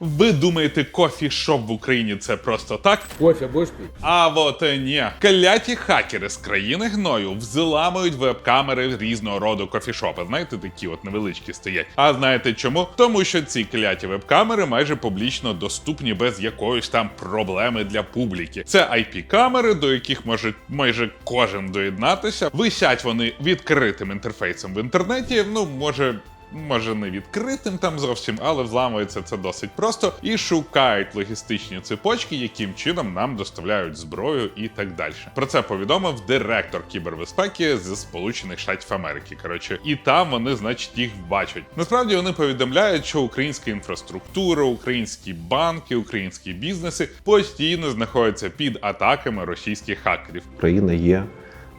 Ви думаєте, кофішоп в Україні це просто так? Кофе будешь пить? А от і ні. Кляті хакери з країни гною взламують веб-камери різного роду кофішопи. Знаєте, такі от невеличкі стоять. А знаєте чому? Тому що ці кляті веб-камери майже публічно доступні без якоїсь там проблеми для публіки. Це IP-камери, до яких може майже кожен доєднатися. Висять вони відкритим інтерфейсом в інтернеті. Ну, може. Може не відкритим там зовсім, але взламується це досить просто і шукають логістичні цепочки, яким чином нам доставляють зброю і так далі. Про це повідомив директор кібербезпеки з Сполучених Штатів Америки. Коротше, і там вони, значить, їх бачать. Насправді вони повідомляють, що українська інфраструктура, українські банки, українські бізнеси постійно знаходяться під атаками російських хакерів. Україна є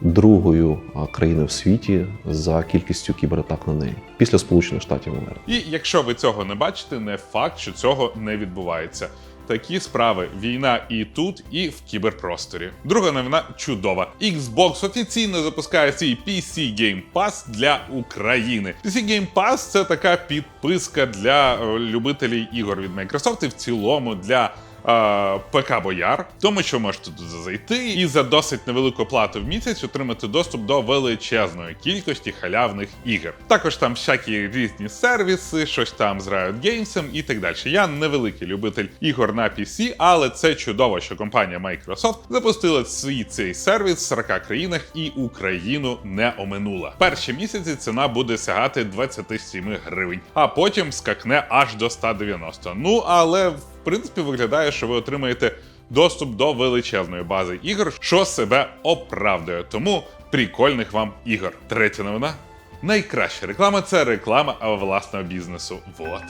другою країною в світі за кількістю кібератак на неї після Сполучених Штатів Америки. І якщо ви цього не бачите, не факт, що цього не відбувається. Такі справи: війна і тут, і в кіберпросторі. Друга новина чудова. Xbox офіційно запускає свій PC Game Pass для України. PC Game Pass – це така підписка для е, любителів ігор від Microsoft і в цілому для. ПК Бояр, тому що можете туди зайти і за досить невелику плату в місяць отримати доступ до величезної кількості халявних ігор. Також там всякі різні сервіси, щось там з Riot Games і так далі. Я невеликий любитель ігор на PC, але це чудово, що компанія Microsoft запустила свій цей сервіс в 40 країнах і Україну не оминула. Перші місяці ціна буде сягати 27 гривень, а потім скакне аж до 190. Ну але принципі виглядає, що ви отримаєте доступ до величезної бази ігор, що себе оправдує. Тому прикольних вам ігор. Третя новина. Найкраща реклама це реклама власного бізнесу. Вот.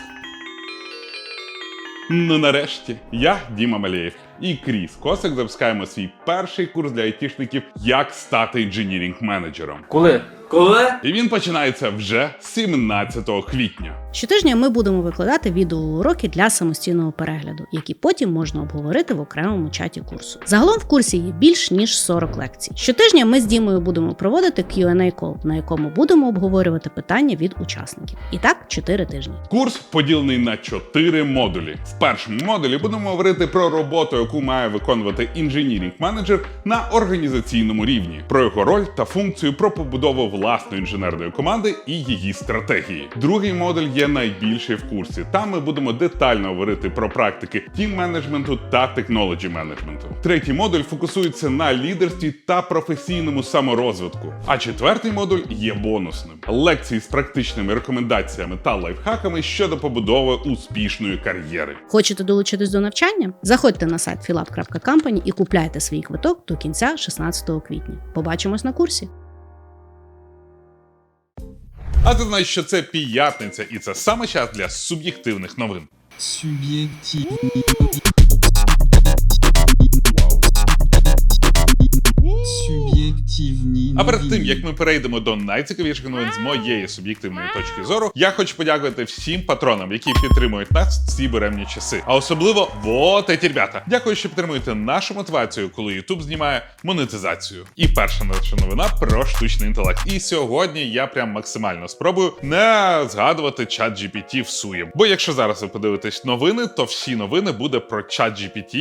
Ну нарешті, я Діма Малєєв і Кріс Косик запускаємо свій перший курс для айтішників як стати інженірінг менеджером. Коли? Коли? І він починається вже 17 квітня. Щотижня ми будемо викладати відеоуроки для самостійного перегляду, які потім можна обговорити в окремому чаті курсу. Загалом в курсі є більш ніж 40 лекцій. Щотижня ми з Дімою будемо проводити Q&A call, на якому будемо обговорювати питання від учасників. І так 4 тижні. Курс поділений на чотири модулі. В першому модулі будемо говорити про роботу, яку має виконувати інженірінг менеджер на організаційному рівні, про його роль та функцію про побудову власної інженерної команди і її стратегії. Другий модуль є найбільший в курсі. Там ми будемо детально говорити про практики тім менеджменту та технологі менеджменту. Третій модуль фокусується на лідерстві та професійному саморозвитку. А четвертий модуль є бонусним. Лекції з практичними рекомендаціями та лайфхаками щодо побудови успішної кар'єри. Хочете долучитись до навчання? Заходьте на сайт philap.company і купляйте свій квиток до кінця 16 квітня. Побачимось на курсі. А ти знаєш, що це п'ятниця, і це саме час для суб'єктивних новин. Субъективный. А перед тим як ми перейдемо до найцікавіших новин з моєї суб'єктивної точки зору, я хочу подякувати всім патронам, які підтримують нас в ці беремні часи. А особливо вот эти ребята. Дякую, що підтримуєте нашу мотивацію, коли YouTube знімає монетизацію. І перша наша новина про штучний інтелект. І сьогодні я прям максимально спробую не згадувати чат GPT в суєм. Бо якщо зараз ви подивитесь новини, то всі новини буде про чат GPT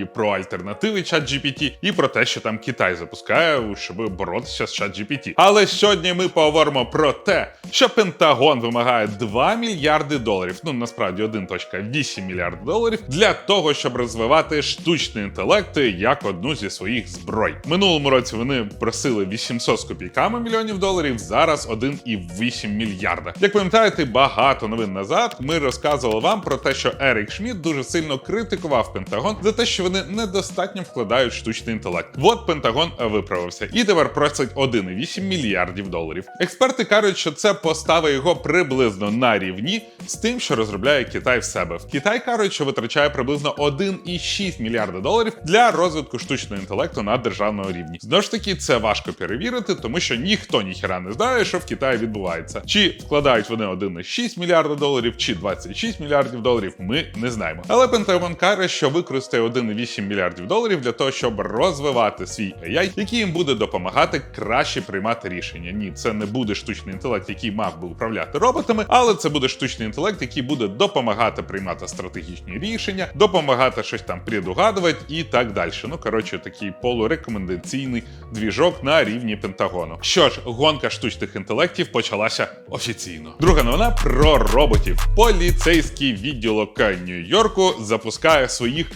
і про альтернативи чат GPT, і про те, що там Китай запускає, щоб боротися з чат GPT. Але сьогодні ми поговоримо про те, що Пентагон вимагає 2 мільярди доларів, ну насправді 1.8 мільярда доларів, для того, щоб розвивати штучний інтелект як одну зі своїх зброй. Минулому році вони просили 800 з копійками мільйонів доларів, зараз 1,8 мільярда. Як пам'ятаєте, багато новин назад ми розказували вам про те, що Ерік Шмідт дуже сильно критикував Пентагон за те, що вони недостатньо вкладають штучний інтелект. От Пентагон виправився і тепер просить 1,8 мільярдів доларів. Експерти кажуть, що це поставить його приблизно на рівні з тим, що розробляє Китай в себе. В Китай кажуть, що витрачає приблизно 1,6 мільярда доларів для розвитку штучного інтелекту на державному рівні. Знову ж таки, це важко перевірити, тому що ніхто ніхера не знає, що в Китаї відбувається. Чи вкладають вони 1,6 мільярда доларів, чи 26 мільярдів доларів, ми не знаємо. Але Пентагон каже, що використає 1,8 мільярдів доларів для того, щоб розвивати свій AI, який їм буде допомагати краще приймати рішення. Ні, це не буде штучний інтелект, який мав би управляти роботами, але це буде штучний інтелект, який буде допомагати приймати стратегічні рішення, допомагати щось там предугадувати і так далі. Ну коротше, такий полурекомендаційний двіжок на рівні Пентагону. Що ж, гонка штучних інтелектів почалася офіційно. Друга новина про роботів. Поліцейський відділок Нью-Йорку запускає своїх.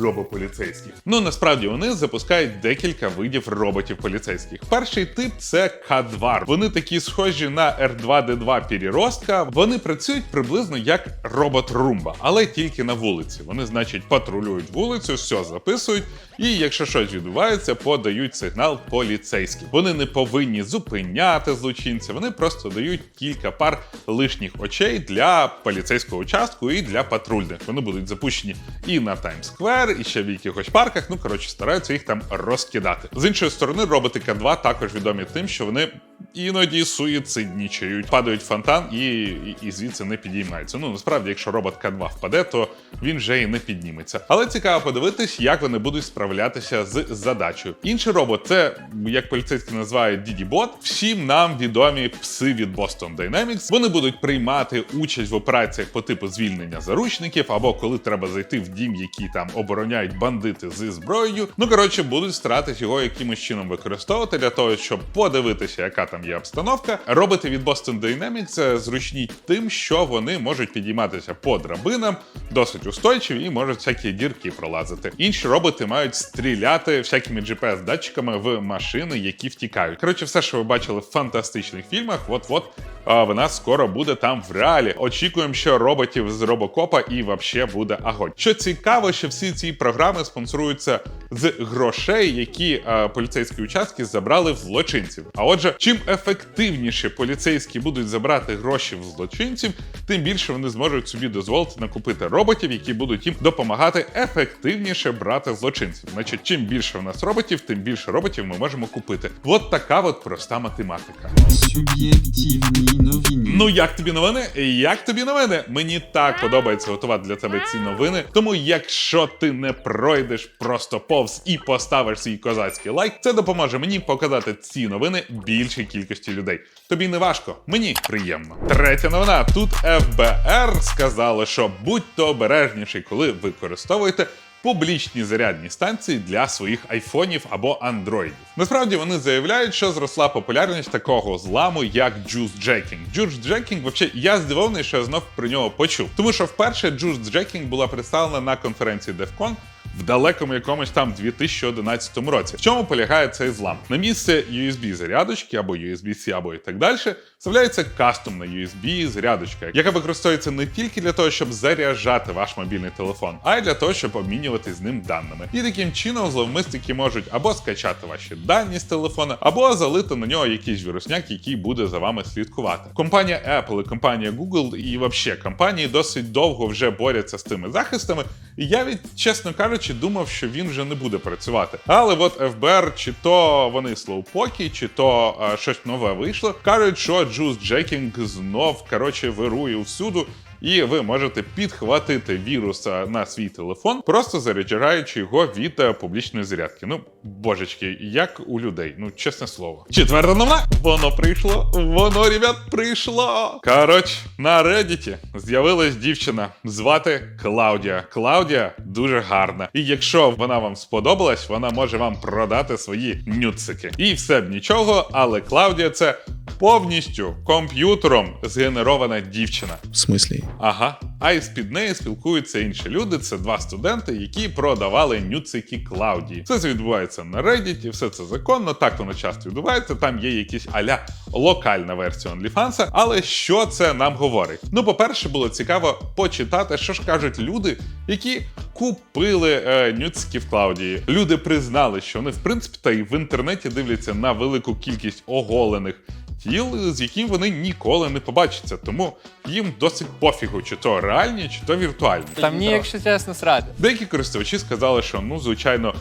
Робополіцейських. Ну насправді вони запускають декілька видів роботів поліцейських. Перший тип це К2. Вони такі схожі на R2D2 переростка. Вони працюють приблизно як робот Румба, але тільки на вулиці. Вони, значить, патрулюють вулицю, все записують, і якщо щось відбувається, подають сигнал поліцейським. Вони не повинні зупиняти злочинця, вони просто дають кілька пар лишніх очей для поліцейського участку і для патрульних. Вони будуть запущені і на Таймс-сквер, і ще в якихось парках. Ну коротше, стараються їх там розкидати. З іншої сторони, роботи К2 також відомі тим, що вони. Іноді суїциднічають, падають в фонтан і, і, і звідси не підіймаються. Ну насправді, якщо робот К2 впаде, то він вже і не підніметься. Але цікаво подивитись, як вони будуть справлятися з задачею. Інший робот це як поліцейські називають DD-бот. Всім нам відомі пси від Boston Dynamics. Вони будуть приймати участь в операціях по типу звільнення заручників, або коли треба зайти в дім, який там обороняють бандити зі зброєю. Ну коротше, будуть старатись його якимось чином використовувати для того, щоб подивитися, яка там є обстановка. Роботи від Boston Dynamics е, зручні тим, що вони можуть підійматися по драбинам, досить устойчиві і можуть всякі дірки пролазити. Інші роботи мають стріляти всякими GPS-датчиками в машини, які втікають. Коротше, все, що ви бачили в фантастичних фільмах, от-от вона скоро буде там в реалі. Очікуємо, що роботів з робокопа і вообще буде агонь. Що цікаво, що всі ці програми спонсоруються з грошей, які а, поліцейські участки забрали в злочинців. А отже, чим ефективніше поліцейські будуть забрати гроші в злочинців, тим більше вони зможуть собі дозволити накупити роботів, які будуть їм допомагати ефективніше брати злочинців. Значить, чим більше в нас роботів, тим більше роботів ми можемо купити. От така от проста математика. Суб'єктивні новини. Ну як тобі новини? Як тобі новини? Мені так подобається готувати для тебе ці новини. Тому, якщо ти не пройдеш просто повз і поставиш свій козацький лайк, це допоможе мені показати ці новини більшій кількості людей. Тобі не важко, мені приємно. Третя новина. Тут ФБР сказали, що будьте обережніші, коли використовуєте публічні зарядні станції для своїх айфонів або андроїдів. Насправді вони заявляють, що зросла популярність такого зламу, як джуз-джекінг. Джуз-джекінг, взагалі, я здивований, що я знов про нього почув. Тому що вперше джуз-джекінг була представлена на конференції DEFCON в далекому якомусь там 2011 році. В чому полягає цей злам? На місце USB зарядочки або USB-C, або і так далі, вставляється кастомна USB зарядочка, яка використовується не тільки для того, щоб заряджати ваш мобільний телефон, а й для того, щоб обмінюватись з ним даними. І таким чином зловмисники можуть або скачати ваші дані з телефона, або залити на нього якийсь вірусняк, який буде за вами слідкувати. Компанія Apple компанія Google і взагалі компанії досить довго вже борються з тими захистами. І я від, чесно кажучи, думав, що він вже не буде працювати. Але от ФБР, чи то вони слоупокі, чи то а, щось нове вийшло, кажуть, що джуз-джекінг знов коротше вирує всюду. І ви можете підхватити вірус на свій телефон, просто заряджаючи його від е, публічної зарядки. Ну, божечки, як у людей, ну чесне слово. Четверта новина. Воно прийшло. Воно, ребят, прийшло. Коротше, на Reddit з'явилась дівчина. Звати Клаудія. Клаудія дуже гарна. І якщо вона вам сподобалась, вона може вам продати свої нюцики. І все б нічого, але Клаудія це повністю комп'ютером згенерована дівчина. В смислі? Ага. А із під неї спілкуються інші люди. Це два студенти, які продавали нюцики Клаудії. Все це відбувається на Reddit, все це законно. Так воно часто відбувається. Там є якісь аля локальна версія OnlyFans, але що це нам говорить? Ну, по-перше, було цікаво почитати, що ж кажуть люди, які купили е, нюцики в Клаудії. Люди признали, що вони в принципі та й в інтернеті дивляться на велику кількість оголених тіл, з яким вони ніколи не побачаться. Тому їм досить пофігу, чи то реальні, чи то віртуальні. Там мені, якщо чесно, срати. Деякі користувачі сказали, що ну звичайно.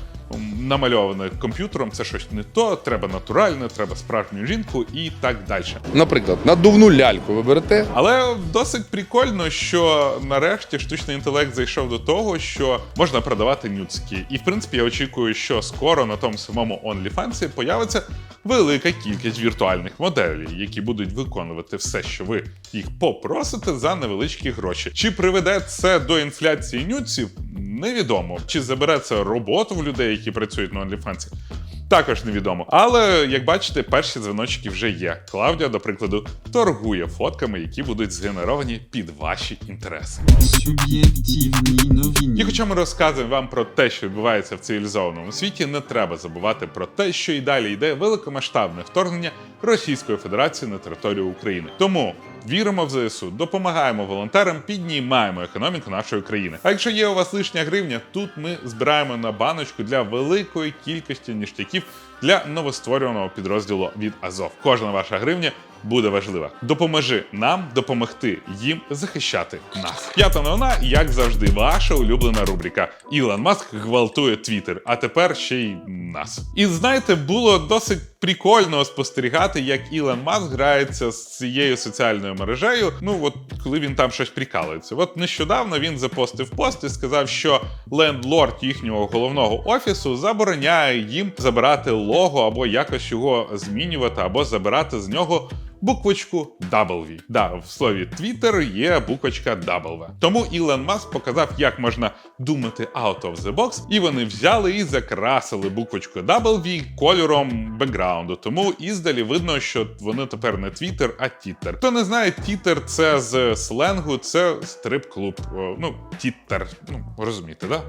Намальоване комп'ютером, це щось не то, треба натуральне, треба справжню жінку і так далі. Наприклад, надувну ляльку ви берете. Але досить прикольно, що нарешті штучний інтелект зайшов до того, що можна продавати нюцки. І в принципі я очікую, що скоро на тому самому OnlyFans появиться велика кількість віртуальних моделей, які будуть виконувати все, що ви їх попросите за невеличкі гроші. Чи приведе це до інфляції нюців? Невідомо. Чи забере це роботу в людей, які працюють на OnlyFans? Також невідомо. Але як бачите, перші дзвіночки вже є. Клавдія, до прикладу, торгує фотками, які будуть згенеровані під ваші інтереси. І хоча ми розказуємо вам про те, що відбувається в цивілізованому світі, не треба забувати про те, що і далі йде великомасштабне вторгнення Російської Федерації на територію України. Тому віримо в ЗСУ, допомагаємо волонтерам, піднімаємо економіку нашої країни. А якщо є у вас лишня гривня, тут ми збираємо на баночку для великої кількості ніштяків для новостворюваного підрозділу від Азов. Кожна ваша гривня буде важлива. Допоможи нам допомогти їм захищати нас. П'ята новина, як завжди, ваша улюблена рубрика. Ілон Маск гвалтує Твіттер, а тепер ще й нас. І знаєте, було досить прикольно спостерігати, як Ілон Маск грається з цією соціальною мережею. Ну от коли він там щось прикалується. От нещодавно він запостив пост і сказав, що лендлорд їхнього головного офісу забороняє їм забирати лого або якось його змінювати, або забирати з нього. Буквочку W. Да, в слові Twitter є буквочка W. Тому Ілон Маск показав, як можна думати out of the box, і вони взяли і закрасили буквочку W кольором бекграунду. Тому іздалі видно, що вони тепер не Twitter, а Тіттер. Хто не знає, Тіттер це з сленгу, це стрип-клуб. Ну, Тіттер. Ну, розумієте, да?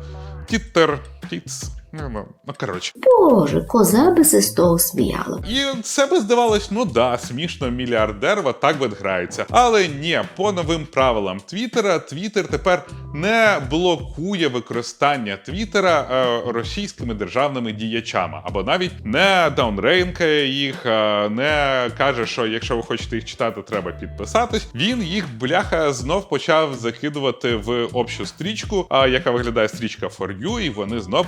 Тіттер, тіц. Ну, коротше. Боже, коза би з того сміяла. І це би здавалось, ну да, смішно, мільярдер в так от грається. Але ні, по новим правилам Твіттера, Твіттер тепер не блокує використання Твіттера е, російськими державними діячами, або навіть не даунрейнкає їх, е, не каже, що якщо ви хочете їх читати, треба підписатись. Він їх бляха знов почав закидувати в общу стрічку, а яка виглядає стрічка For You, і вони знов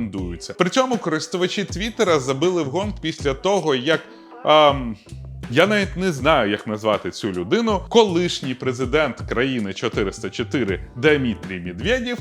рекомендуються. При цьому користувачі Твіттера забили в гонг після того, як. ам, я навіть не знаю, як назвати цю людину. Колишній президент країни 404 Дмитрій Медведєв,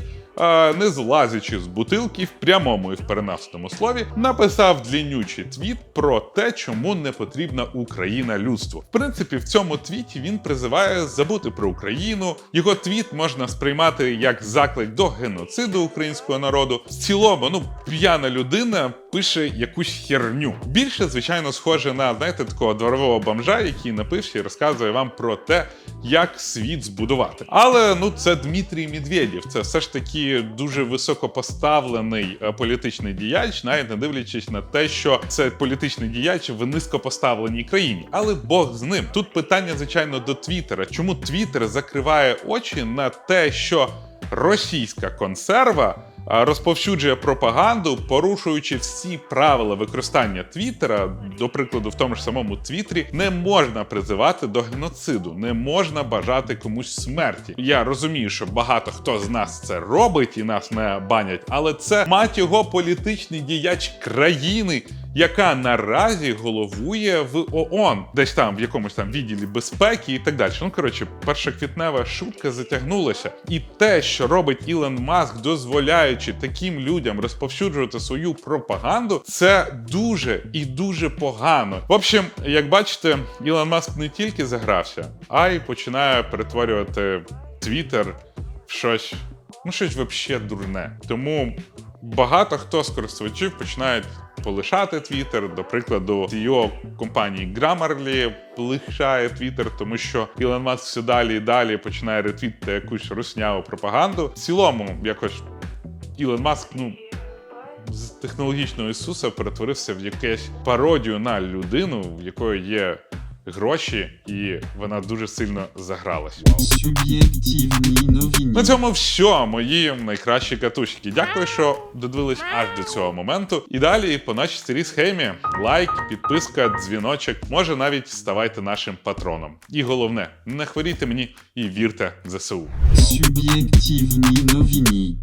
не злазячи з бутилки в прямому і в переносному слові, написав длінючий твіт про те, чому не потрібна Україна людству. В принципі, в цьому твіті він призиває забути про Україну. Його твіт можна сприймати як заклик до геноциду українського народу. В цілому, ну п'яна людина пише якусь херню. Більше, звичайно, схоже на знаєте такого дворового бомжа, який напише і розказує вам про те, як світ збудувати. Але ну це Дмитрій Медведєв. Це все ж таки дуже високопоставлений е, політичний діяч, навіть не дивлячись на те, що це політичний діяч в низькопоставленій країні. Але Бог з ним. Тут питання, звичайно, до Твіттера. Чому Твіттер закриває очі на те, що російська консерва розповсюджує пропаганду, порушуючи всі правила використання Твіттера, до прикладу, в тому ж самому Твіттері, не можна призивати до геноциду, не можна бажати комусь смерті. Я розумію, що багато хто з нас це робить і нас не банять, але це мать його політичний діяч країни. Яка наразі головує в ООН, десь там в якомусь там відділі безпеки і так далі. Ну коротше, першоквітнева шутка затягнулася, і те, що робить Ілон Маск, дозволяючи таким людям розповсюджувати свою пропаганду, це дуже і дуже погано. В общем, як бачите, Ілон Маск не тільки загрався, а й починає перетворювати Твіттер в щось, ну щось взагалі дурне. Тому багато хто з користувачів починають полишати Twitter. До прикладу, CEO компанії Grammarly полишає Twitter, тому що Ілон Маск все далі і далі починає ретвітити якусь русняву пропаганду. В цілому, якось Ілон Маск, ну. З технологічного Ісуса перетворився в якесь пародію на людину, в якої є гроші, і вона дуже сильно загралась. Суб'єктивні новини. На цьому все, мої найкращі катушки. Дякую, що додивились аж до цього моменту. І далі по нашій старій схемі: лайк, підписка, дзвіночок. Може навіть ставайте нашим патроном. І головне, не хворійте мені і вірте в ЗСУ. Суб'єктивні новини.